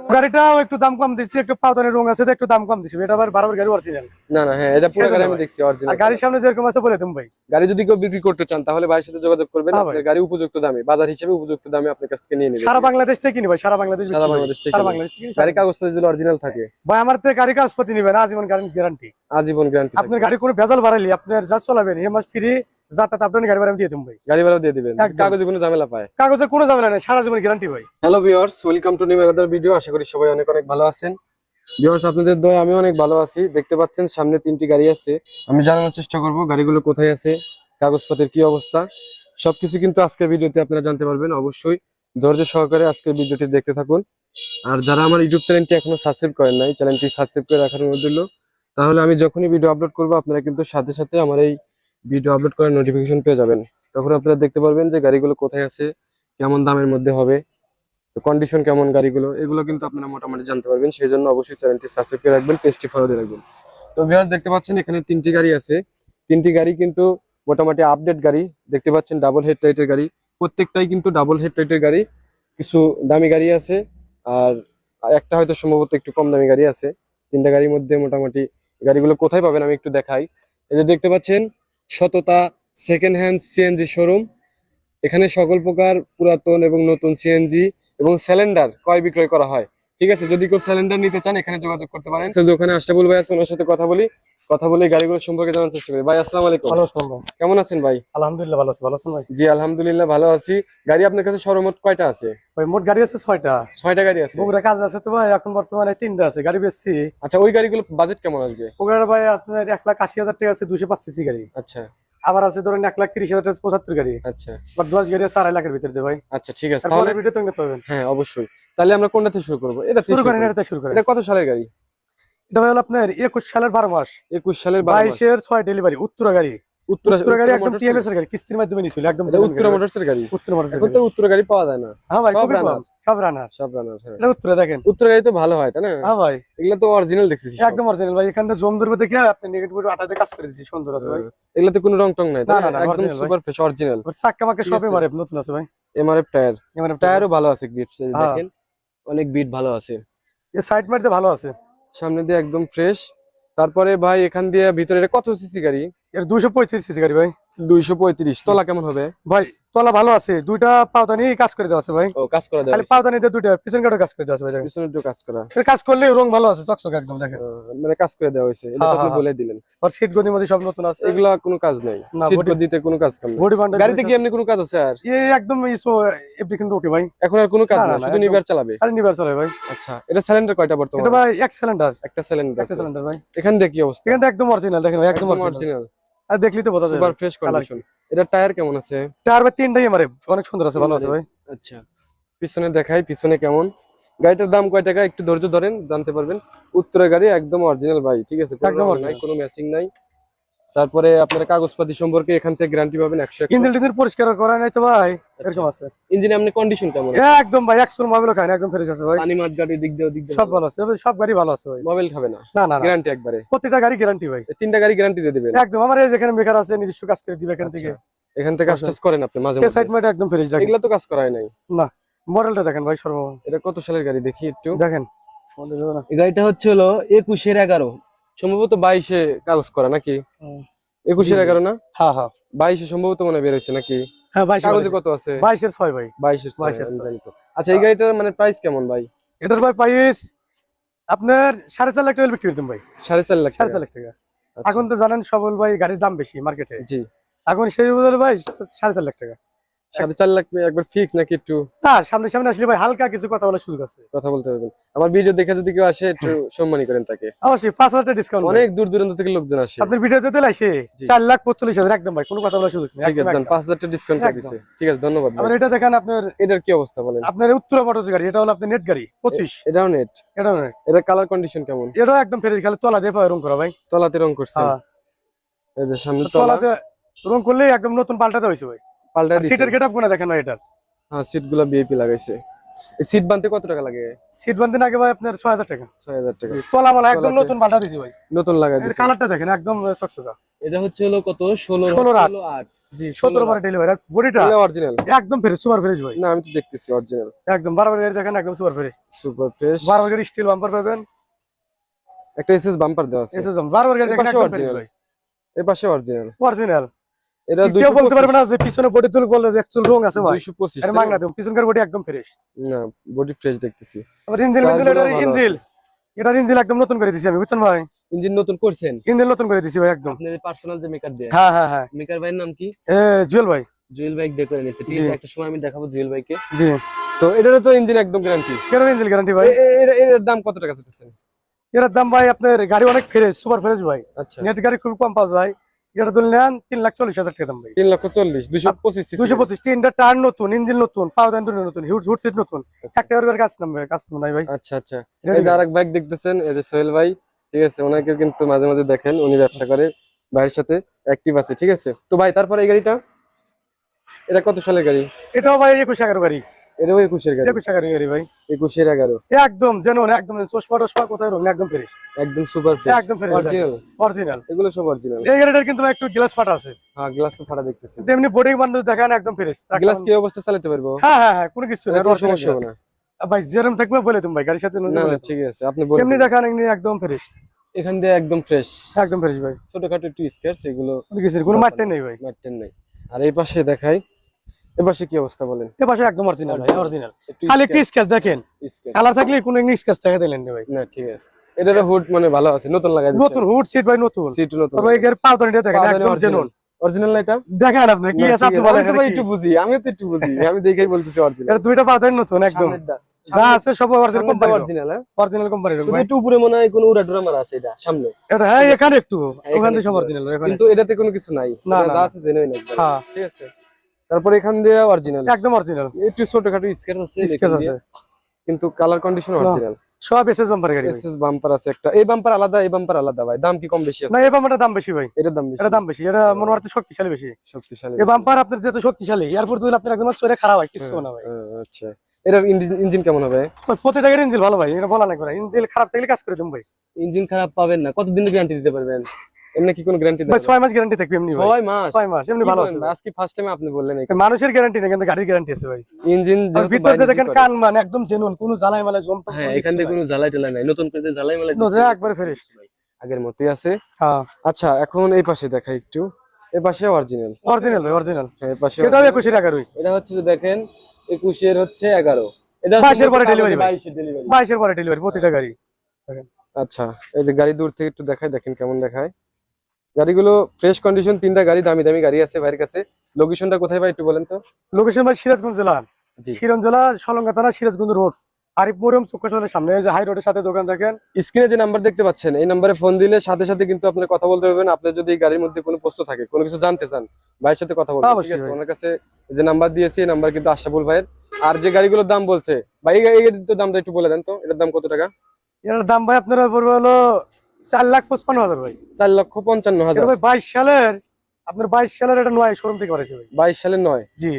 গাড়িটাও একটু দাম কম দিচ্ছি একটু পাউদানের রং আছে একটু দাম কম দিচ্ছি এটা আবার বারবার গাড়ি অরিজিনাল না না হ্যাঁ এটা পুরো গাড়ি আমি দেখছি অরিজিনাল গাড়ির সামনে যেরকম আছে বলে তুমি ভাই। গাড়ি যদি কেউ বিক্রি করতে চান তাহলে ভাইয়ের সাথে যোগাযোগ করবেন। হ্যাঁ আপনার গাড়ি উপযুক্ত দামে বাজার হিসেবে উপযুক্ত দামে আপনার কাছ থেকে নিয়ে নেবেন সারা বাংলাদেশ থেকে কিনি ভাই সারা বাংলাদেশ সারা বাংলাদেশ থেকে সারা বাংলাদেশ থেকে গাড়ি কাগজপত্র যদি অরিজিনাল থাকে। ভাই আমার থেকে গাড়ি কাগজপাতি নিবেন আজীবন গ্যারান্টি আজীবন গ্যারান্টি আপনার গাড়ি কোনো ভেজাল বাড়াইলি আপনার যা চলাবেন এই মাস ফ্রি যাতায়াত আপনার গাড়ি ভাড়া দিয়ে ভাই। গাড়ি ভাড়াও দিয়ে দিবেন। কাগজে কোনো ঝামেলা পায়? কাগজের কোনো ঝামেলা নেই সারা জীবন গ্যারান্টি ভাই। Hello viewers welcome to new other video আশা করি সবাই অনেক অনেক ভালো আছেন। ভিউয়ার্স আপনাদের দয় আমি অনেক ভালো আছি। দেখতে পাচ্ছেন সামনে তিনটি গাড়ি আছে। আমি জানানোর চেষ্টা করব গাড়িগুলো কোথায় আছে কাগজপত্রের কি অবস্থা। সবকিছু কিন্তু আজকের ভিডিওতে আপনারা জানতে পারবেন অবশ্যই। ধৈর্য সহকারে আজকের ভিডিওটি দেখতে থাকুন। আর যারা আমার ইউটিউব চ্যানেলটি এখনও সাবস্ক্রাইব করেন নাই চ্যানেলটি সাবস্ক্রাইব করে রাখার অনুরোধ তাহলে আমি যখনই ভিডিও আপলোড করব আপনারা কিন্তু সাথে সাথে আমার এই ভিডিও আপলোড করার নোটিফিকেশন পেয়ে যাবেন। তখন আপনারা দেখতে পারবেন যে গাড়িগুলো কোথায় আছে, কেমন দামের মধ্যে হবে কন্ডিশন কেমন গাড়িগুলো, এগুলো কিন্তু আপনারা মোটামুটি জানতে পারবেন। সেই জন্য অবশ্যই চ্যানেলটি সাবস্ক্রাইব করে রাখবেন পেজটি ফলো দিয়ে রাখবেন। তো ভিউয়ার্স দেখতে পাচ্ছেন এখানে তিনটি গাড়ি আছে। তিনটি গাড়ি কিন্তু মোটামুটি আপডেট গাড়ি। দেখতে পাচ্ছেন ডাবল হেড টাইটের গাড়ি। প্রত্যেকটাই কিন্তু ডাবল হেড টাইটের গাড়ি। কিছু দামি গাড়ি আছে, আর একটা হয়তো সম্ভবত একটু কম দামি গাড়ি আছে। তিনটা গাড়ির মধ্যে মোটামুটি গাড়িগুলো কোথায় পাবেন আমি একটু দেখাই। এই যে দেখতে পাচ্ছেন শততা সেকেন্ড হ্যান্ড সিএনজি শোরুম এখানে সকল প্রকার পুরাতন এবং নতুন সিএনজি এবং সিলিন্ডার ক্রয় বিক্রয় করা হয়। ঠিক আছে? যদি কেউ সিলিন্ডার নিতে চান, এখানে যোগাযোগ করতে পারেন। তো ওখানে আশরাফুল ভাই আছে, ওনার সাথে কথা বলি। কথা বলে গাড়িগুলো সম্পর্কে জানার চেষ্টা করি। ভাই আসসালামু আলাইকুম। ভালো আছেন ভাই কেমন আছেন ভাই? আলহামদুলিল্লাহ ভালো আছি। ভালো আছেন ভাই? জি আলহামদুলিল্লাহ ভালো আছি। গাড়ি আপনার কাছে সর্বমোট কয়টা আছে? ভাই মোট গাড়ি আছে ছয়টা। ছয়টা গাড়ি আছে? বগুড়া কাজ আছে তো ভাই এখন বর্তমানে তিনটা আছে। গাড়ি বেচছি। আচ্ছা ওই গাড়িগুলো বাজেট কেমন আসবে? বগুড়া ভাই আপনার এক লাখ আশি হাজার টাকা আছে দুশো পাঁচ সিসি গাড়ি। আচ্ছা। আবার আছে ধরেন এক লাখ তিরিশ হাজার টাকা পঁচাত্তর গাড়ি। আচ্ছা। বা দশ গাড়ি আছে আড়াই লাখের ভিতরে ভাই। আচ্ছা ঠিক আছে। তাহলে ভিডিও তো পাবেন হ্যাঁ অবশ্যই। তাহলে আমরা কোনটা থেকে শুরু করব? এটা শুরু করেন করি। এটা শুরু করেন। এটা কত সালের গাড়ি? এটা হলো আপনার একুশ সালের বারো মাস। একুশ সালের বাইশের ছয় ডেলিভারি উত্তরা গাড়ি। উত্তরা উত্তরা গাড়ি একদম মোটরস- এর গাড়ি কিস্তির মাধ্যমে একদম মোটরসের গাড়ি? উত্তর মোটরস এখন তো উত্তরা গাড়ি পাওয়া যায় না। হ্যাঁ ভাই সব রানার। সব রানার সব রানার হ্যাঁ। এটা উত্তরা দেখেন। উত্তরা গাড়ি তো ভালো হয় তাই না? হ্যাঁ ভাই। এগুলো তো অরিজিনাল দেখছিস একদম অরিজিনাল ভাই এখানে জম ধরবে দেখে আপনি নেগেটিভ আটাতে কাজ করে সুন্দর আছে ভাই। এগুলো তো কোনো রং টং নাই না, না, না, একদম সুপার ফ্রেশ অরিজিনাল। মারে নতুন আছে ভাই। এমআরএফ টায়ার টায়ারও ভালো আছে গ্রিপস হ্যাঁ। দেখেন অনেক বিট ভালো আছে। এই সাইড মারতে ভালো আছে। সামনে দিয়ে একদম ফ্রেশ তারপরে ভাই এখান দিয়ে ভিতরে কত সিসি গাড়ি? এর দুশো পঁয়ত্রিশ সিসি গাড়ি ভাই। দুইশো পঁয়ত্রিশ। তলা কেমন হবে? ভাই তলা ভালো আছে। দুইটা পাওদানি কাজ করে দেওয়া আছে ভাই। ও কাজ করা খালি পাওদানিতে দুইটা পিছন কাটো কাজ করে দেওয়া আছে ভাই দেখেন। পিছনে কাজ করা। এর কাজ করলে রং ভালো আছে চকচক একদম দেখেন। মানে কাজ করে দেওয়া হয়েছে। এটা হ্যাঁ, আপনি হ্যাঁ, বলে দিলেন। আর সিট গদির মধ্যে সব নতুন আছে। এগুলা কোনো কাজ নাই। সিট body- কোনো কাজ কাম নাই। বডি বান্ডেল গাড়িতে কি এমনি কোনো কাজ আছে আর? এই একদম ইসো এভরিথিং ওকে ভাই। এখন আর কোনো কাজ না, শুধু নিবার চালাবে। নিবার চলে ভাই। আচ্ছা এটা সিলিন্ডার কয়টা এটা বর্তমানে ভাই এক সিলিন্ডার একটা সিলিন্ডার একটা সিলিন্ডার ভাই। এখান দিয়ে কি অবস্থা? এখান থেকে একদম অরিজিনাল দেখেন একদম অরিজিনাল আর দেখলি তো বোঝা সুপার ফ্রেশ কন্ডিশন এটা টায়ার কেমন আছে? টায়ার ভাই তিনটাই মারে অনেক সুন্দর আছে ভালো আছে ভাই। আচ্ছা পিছনে দেখাই পিছনে কেমন? গাড়িটার দাম কয় টাকা? একটু ধৈর্য ধরেন জানতে পারবেন। উত্তরের গাড়ি একদম অরিজিনাল ভাই ঠিক আছে? কোনো ম্যাচিং নাই। তারপরে আপনার কাগজপাতি সম্পর্কে এখান থেকে গ্যারান্টি পাবেন একশো ইঞ্জিন পরিষ্কার করা নাই তো ভাই এরকম আছে। ইঞ্জিনে আপনি কন্ডিশন কেমন? একদম ভাই একশো মোবাইল খায় না একদম ফ্রেশ আছে ভাই। পানি মাঠ গাড়ি দিক দিয়ে দিক দিয়ে সব ভালো। আছে সব গাড়ি ভালো আছে ভাই। মোবাইল খাবে না? না না গ্যারান্টি একবারে? প্রত্যেকটা গাড়ি গ্যারান্টি ভাই। তিনটা গাড়ি গ্যারান্টি দিয়ে দিবেন? একদম আমার এই যেখানে বেকার আছে নিজস্ব কাজ করে দিবে এখান থেকে। আচ্ছা, এখান থেকে কাজ টাজ করেন আপনি মাঝে এই সাইড মাইটা একদম ফ্রেশ দেখেন। এগুলা তো কাজ করায় নাই। না মডেলটা দেখেন ভাই সর্ব এটা কত সালের গাড়ি? দেখি একটু। দেখেন। এই গাড়িটা হচ্ছে হলো একুশের এগারো। সম্ভবত বাইশে কাগজ করা নাকি? হুম। একুশের। এগারো না? হ্যাঁ হ্যাঁ। বাইশে সম্ভবত মনে হয় বেরোচ্ছে নাকি? হ্যাঁ কাগজে কত আছে? বাইশের ছয় ভাই। বাইশের বাইশের। আচ্ছা এই গাড়িটার মানে প্রাইস কেমন ভাই? এটার ভাই প্রাইস আপনার সাড়ে চার লাখ টাকা বিক্রি করতাম ভাই। সাড়ে চার লাখ সাড়ে চার লাখ টাকা। আচ্ছা, এখন তো জানেন সবল ভাই গাড়ির দাম বেশি মার্কেটে জি। এখন সেই ভাই সাড়ে চার লাখ টাকা। সাড়ে চার লাখ একবার ফিক্স নাকি একটু না সামনে সামনে আসলে ভাই হালকা কিছু কথা বলার সুযোগ আছে। কথা বলতে পারবেন। আমার ভিডিও দেখে যদি কেউ আসে একটু সম্মানী করেন তাকে। অবশ্যই পাঁচ হাজার টাকা ডিসকাউন্ট অনেক দূর দূরান্ত থেকে লোকজন আসে। আপনার ভিডিওতে দিলে আসে চার লাখ পঁচল্লিশ হাজার একদম ভাই কোনো কথা বলার সুযোগ ঠিক আছে পাঁচ হাজার টাকা ডিসকাউন্ট দিচ্ছে ঠিক আছে ধন্যবাদ। আবার এটা দেখেন আপনার এটার কি অবস্থা বলেন? আপনার উত্তরা মোটরস গাড়ি এটা হলো আপনার নেট গাড়ি পঁচিশ। এটাও নেট এটা নয় এটা কালার কন্ডিশন কেমন? এটাও একদম ফেরে খালি তলা দিয়ে রং করা ভাই। তলাতে রং করছেন হ্যাঁ। এই যে সামনে তলাতে রং করলে একদম নতুন পাল্টাতে হয়েছে ভাই। পাল্টা সিটের গেট আপ কোনা দেখেন এটা হ্যাঁ সিটগুলো বিএপি লাগাইছে। এই সিট বানতে কত টাকা লাগে? সিট বান্ধে আগে ভাই আপনার ছয় হাজার টাকা। ছয় হাজার টাকা। জি, তলা একদম নতুন পাল্টা ভাই। নতুন লাগাই এর দিছে। কালারটা দেখেন একদম চকচকা এটা হচ্ছে হলো কত? ষোলো ষোলোর আট। আট। জি সতেরো বারে ডেলিভারি বডিটা অরিজিনাল একদম ফ্রেশ সুপার ফ্রেশ ভাই। না আমি তো দেখতেছি অরিজিনাল একদম বারবার গাড়ি দেখেন একদম সুপার ফ্রেশ সুপার ফ্রেশ বারবার গাড়ি স্টিল বাম্পার পাবেন। একটা এসএস বাম্পার দেওয়া আছে। এসএসএম বারবার গাড়ি দেখেন একদম ফ্রেশ ভাই। এই পাশে অরিজিনাল অরিজিনাল এটা কেউ বলতে পারবে না যে পিছনে বডি তুল বললে যে একচুয়াল রং আছে ভাই। 225 আরে মাগনা দেব পিছনকার বডি একদম ফ্রেশ না বডি ফ্রেশ দেখতেছি। আবার ইঞ্জিন ভালো আছে। ইঞ্জিল এটার ইঞ্জিল একদম নতুন করে দিছি আমি বুঝছেন ভাই? ইঞ্জিন নতুন করছেন? ইঞ্জিন নতুন করে দিছি ভাই একদম। আপনাদের পার্সোনাল যে মেকার দেয় হ্যাঁ হ্যাঁ হ্যাঁ। মেকার ভাইয়ের নাম কি? এ জুয়েল ভাই। জুয়েল ডেকোরে নিচ্ছে ঠিক আছে একটা সময় আমি দেখাবো জুয়েল বাইকে জি। তো এটারও তো ইঞ্জিন একদম গ্যারান্টি কেন ইঞ্জিল গ্যারান্টি ভাই? এর দাম কত টাকা চাচ্ছেন এটার দাম ভাই আপনার গাড়ি অনেক ফ্রেশ সুপার ফ্রেশ ভাই। আচ্ছা। নেট গাড়ি খুব কম পাওয়া যায়। এটা নেন তিন লাখ চল্লিশ হাজার টাকা দাম ভাই। তিন লক্ষ চল্লিশ দুশো পঁচিশ দুশো পঁচিশ তিনটা টায়ার নতুন ইঞ্জিন নতুন নতুন সিট নতুন। একটা এবার কাজ নাম ভাই কাজ নাই ভাই। আচ্ছা আচ্ছা। এটা আরেক বাইক দেখতেছেন এই যে সোহেল ভাই ঠিক আছে ওনাকে কিন্তু মাঝে মাঝে দেখেন উনি ব্যবসা করে ভাইয়ের সাথে অ্যাক্টিভ আছে ঠিক আছে? তো ভাই তারপরে এই গাড়িটা? এটা কত সালের গাড়ি? এটাও ভাই একুশ এগারো গাড়ি। এটাও একুশের গাড়ি। একুশ এগারো গাড়ি ভাই। একুশের এগারো। একদম যেন একদম চশমা টশমা কোথায় রং একদম ফ্রেশ একদম সুপার একদম ফ্রেশ অরিজিনাল অরিজিনাল এগুলো সব অরিজিনাল এই গাড়িটার কিন্তু একটু গ্লাস ফাটা আছে। হ্যাঁ গ্লাস তো ফাটা দেখতেছি। তেমনি বোর্ডিং বান্ডু দেখেন একদম ফ্রেশ গ্লাস কি অবস্থা চালাতে পারব? হ্যাঁ হ্যাঁ হ্যাঁ কোনো কিছু না সমস্যা হবে না। ভাই যেরকম থাকবে বলে তুমি ভাই গাড়ির সাথে না ঠিক আছে আপনি বলুন দেখান একদম ফ্রেশ এখান দিয়ে একদম ফ্রেশ একদম ফ্রেশ ভাই। ছোটখাটো একটু এগুলো কোনো নেই, ভাই। মারটেন নাই। আর এই পাশে দেখাই এই কি অবস্থা বলেন? এ পাশে একদম অরিজিনাল ভাই অরিজিনাল খালি একটু স্কেচ দেখেন। কালার থাকলে কোনো ইংলিশ স্কেচ দেখা দিলেন ভাই। না ঠিক আছে। এটার হুড মানে ভালো আছে নতুন লাগাই নতুন হুড সিট ভাই নতুন। সিট নতুন। তবে এই গাড়ির পাউদানিটা দেখেন একদম জেনুন অরিজিনাল এটা? দেখেন আপনি কি আছে আপনি বলেন আমি তো ভাই একটু বুঝি আমিও তো একটু বুঝি আমি দেখেই বলতেছি অরিজিনাল এটা দুইটা পাউদানি নতুন একদম। যা আছে সব অরিজিনাল কোম্পানি অরিজিনাল হ্যাঁ। অরিজিনাল কোম্পানির শুধু ভাই। একটু উপরে মনে হয় কোনো উড়া মারা আছে এটা সামনে। এটা হ্যাঁ এখানে একটু ওখান থেকে সব অরিজিনাল কিন্তু এটাতে কোনো কিছু নাই। না, এটা যা। আছে জেনুইন একদম। হ্যাঁ। ঠিক আছে। তারপরে এখান দিয়ে অরিজিনাল একদম অরিজিনাল একটু ছোটখাটো স্কেচ আছে স্কেচ আছে। কিন্তু কালার কন্ডিশন অরিজিনাল সব এসএস বাম্পার গাড়ি এসএস বাম্পার আছে একটা। এই বাম্পার আলাদা এই বাম্পার আলাদা ভাই। দাম কি কম বেশি আছে? না এই বাম্পারটার দাম বেশি ভাই। এটার দাম বেশি। এটা দাম বেশি। এটা মনে হচ্ছে শক্তিশালী বেশি। শক্তিশালী এই বাম্পার আপনার যেহেতু শক্তিশালী এয়ারপোর্ট দিলে আপনার একদম চলে খারাপ হয় কিছু না ভাই। হ্যাঁ, আচ্ছা। এটার ইঞ্জিন কেমন হবে? ওই প্রতিটা গাড়ি ইঞ্জিন ভালো ভাই এটা বলা লাগবে না ইঞ্জিন খারাপ থাকলে কাজ করে দিম ভাই। ইঞ্জিন খারাপ পাবেন না। কতদিন গ্যারান্টি দিতে পারবেন? এমনি কি কোনো গ্যারান্টি ভাই ছয় মাস গ্যারান্টি থাকবে এমনি ভাই। ছয় মাস? ছয় মাস এমনি ভালো আছে আজকে ফার্স্ট টাইম আপনি বললেন মানুষের গ্যারান্টি নেই কিন্তু গাড়ির গ্যারান্টি আছে ভাই। ইঞ্জিন ভিতর দেখেন কান মান একদম জেনুন কোনো জ্বালাই মালাই জম টম হ্যাঁ এখান থেকে কোনো জ্বালাই নাই। নতুন করে জ্বালাই মালাই যে ফ্রেশ আগের মতোই আছে। হ্যাঁ। আচ্ছা এখন এই পাশে দেখাই একটু। এই পাশে অরিজিনাল অরিজিনাল ভাই অরিজিনাল হ্যাঁ এই পাশে এটাও original। একুশে টাকার ওই এটা হচ্ছে দেখেন একুশের হচ্ছে এগারো। এটা বাইশের পরে delivery ভাই। বাইশের ডেলিভারি বাইশের পরে ডেলিভারি প্রতিটা গাড়ি। আচ্ছা এই যে গাড়ি দূর থেকে একটু দেখাই দেখেন কেমন দেখায়। গাড়িগুলো ফ্রেশ কন্ডিশন তিনটা গাড়ি দামি দামি গাড়ি আছে ভাইয়ের কাছে। লোকেশনটা কোথায় ভাই একটু বলেন তো? লোকেশন ভাই সিরাজগঞ্জ জেলা। সিরাজ জেলা সলঙ্গা থানা সিরাজগঞ্জ রোড। আরিফ মরিয়ম চক্কশলের সামনে। যে হাই রোডের সাথে দোকান দেখেন। স্ক্রিনে যে নাম্বার দেখতে পাচ্ছেন এই নাম্বারে ফোন দিলে সাথে সাথে কিন্তু আপনি কথা বলতে পারবেন। আপনার যদি গাড়ির মধ্যে কোনো প্রশ্ন থাকে কোনো কিছু জানতে চান ভাইয়ের সাথে কথা বলবেন ঠিক আছে? ওনার কাছে যে নাম্বার দিয়েছি এই নাম্বার কিন্তু আশাফুল ভাইয়ের। আর যে গাড়িগুলোর দাম বলছে ভাই এই গাড়ির দামটা একটু বলে দেন তো এটার দাম কত টাকা? এটার দাম ভাই আপনার পড়বে হলো চার লাখ পঁচপান্ন হাজার ভাই। চার লক্ষ পঞ্চান্ন হাজার। ভাই বাইশ সালের আপনার বাইশ সালের এটা নয় শোরুম থেকে করেছে ভাই। বাইশ সালের নয়? জি।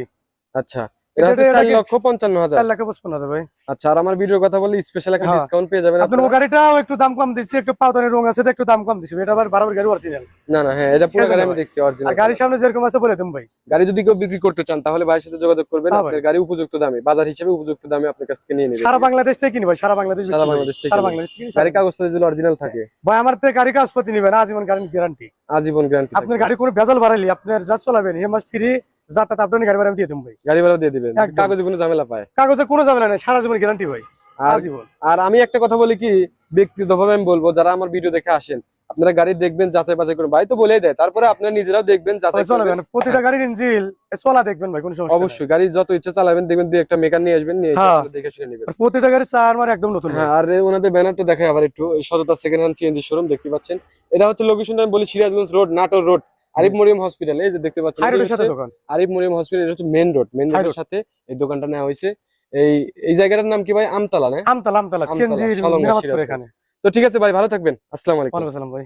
আচ্ছা। এটা হচ্ছে এটা- লক্ষ পঞ্চান্ন হাজার। চার লাখ পঁচপান্ন হাজার ভাই। আচ্ছা আর আমার ভিডিওর কথা বললে স্পেশাল একটা হ্যাঁ। ডিসকাউন্ট পেয়ে যাবেন আপনার গাড়িটাও একটু দাম কম দিচ্ছে একটু পাউদানি রং আছে একটু দাম কম দিচ্ছে এটা আবার বারবার গাড়ি অরিজিনাল না না হ্যাঁ এটা পুরো গাড়ি আমি ভাই। দেখছি আর গাড়ির সামনে যেরকম আছে বলে তুমি ভাই। গাড়ি যদি কেউ বিক্রি করতে চান তাহলে ভাইয়ের সাথে যোগাযোগ করবেন। হ্যাঁ আপনার গাড়ি উপযুক্ত দামে বাজার হিসেবে উপযুক্ত দামে আপনার কাছ থেকে নিয়ে নেবেন সারা বাংলাদেশ থেকে কিনি ভাই সারা বাংলাদেশ সারা বাংলাদেশ থেকে সারা বাংলাদেশ থেকে গাড়ি কাগজপত্র যদি অরিজিনাল থাকে। ভাই আমার থেকে গাড়ি কাগজপাতি নিবেন আজীবন গ্যারান্টি আজীবন গ্যারান্টি আপনার গাড়ি কোনো ভেজাল বাড়াইলি আপনার যা চলাবেন এই মাস ফ্রি যাতায়াত আপনার গাড়ি ভাড়া দিয়ে দেবো ভাই। গাড়ি ভাড়া দিয়ে দিবেন। কাগজে কোনো ঝামেলা পায়? কাগজের কোনো ঝামেলা নেই সারা জীবন গ্যারান্টি ভাই আর আজীবন আর আমি একটা কথা বলি কি ব্যক্তিগতভাবে আমি বলব যারা আমার ভিডিও দেখে আসেন আপনারা গাড়ি দেখবেন যাচাই বাছাই করবেন। ভাই তো বলেই দেয় তারপরে আপনারা নিজেরাও দেখবেন যাচাই চলাবেন। প্রতিটা গাড়ির ইঞ্জিল চলা দেখবেন ভাই কোনো সমস্যা অবশ্যই গাড়ি যত ইচ্ছা চালাবেন দেখবেন দুই একটা মেকার নিয়ে আসবেন নিয়ে হ্যাঁ। দেখে শুনে নেবেন। প্রতিটা গাড়ি চার মার একদম নতুন। হ্যাঁ আর ওনাদের ব্যানারটা দেখায় আবার একটু সততা সেকেন্ড হ্যান্ড সিএনজি শোরুম দেখতে পাচ্ছেন? এটা হচ্ছে লোকেশনটা আমি বলি Sirajganj road Natore road Arif Mariam hospital এই যে দেখতে পাচ্ছেন আরিফ মরিয়ম হসপিটাল এটা হচ্ছে মেন রোড মেন রোডের সাথে এই দোকানটা নেওয়া হয়েছে। এই এই জায়গাটার নাম কি ভাই? আমতলা না? আমতলা আমতলা তো ঠিক আছে ভাই ভালো থাকবেন। আসসালামু আলাইকুম। ভাই।